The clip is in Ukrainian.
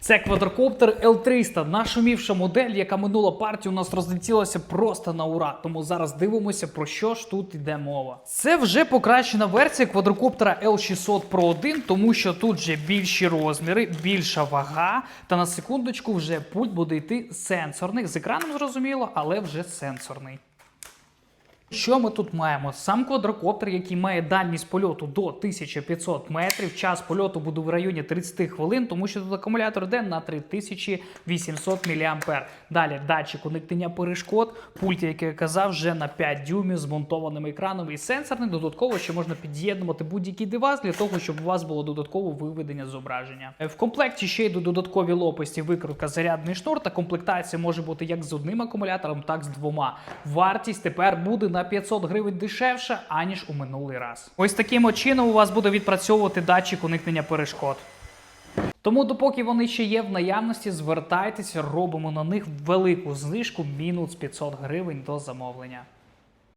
Це квадрокоптер L300, нашумівша модель, яка минула партію у нас розлетілася просто на ура. Тому зараз дивимося, про що ж тут йде мова. Це вже покращена версія квадрокоптера L600 Pro 1, тому що тут вже більші розміри, більша вага. Та на секундочку вже пульт буде йти сенсорний. З екраном зрозуміло, але вже сенсорний. Що ми тут маємо? Сам квадрокоптер, який має дальність польоту до 1500 метрів. Час польоту буде в районі 30 хвилин, тому що тут акумулятор йде на 3800 мА. Далі датчик уникнення перешкод, пульт, як я казав, вже на 5 дюймів з монтованим екраном і сенсорний. Додатково ще можна під'єднувати будь-який девайс для того, щоб у вас було додаткове виведення зображення. Е, В комплекті ще йдуть додаткові лопасті, викрутка, зарядний шнур та комплектація може бути як з одним акумулятором, так і з двома. Вартість тепер буде на 500 гривень дешевше, аніж у минулий раз. Ось таким чином у вас буде відпрацьовувати датчик уникнення перешкод. Тому, допоки вони ще є в наявності, звертайтеся, робимо на них велику знижку мінус 500 гривень до замовлення.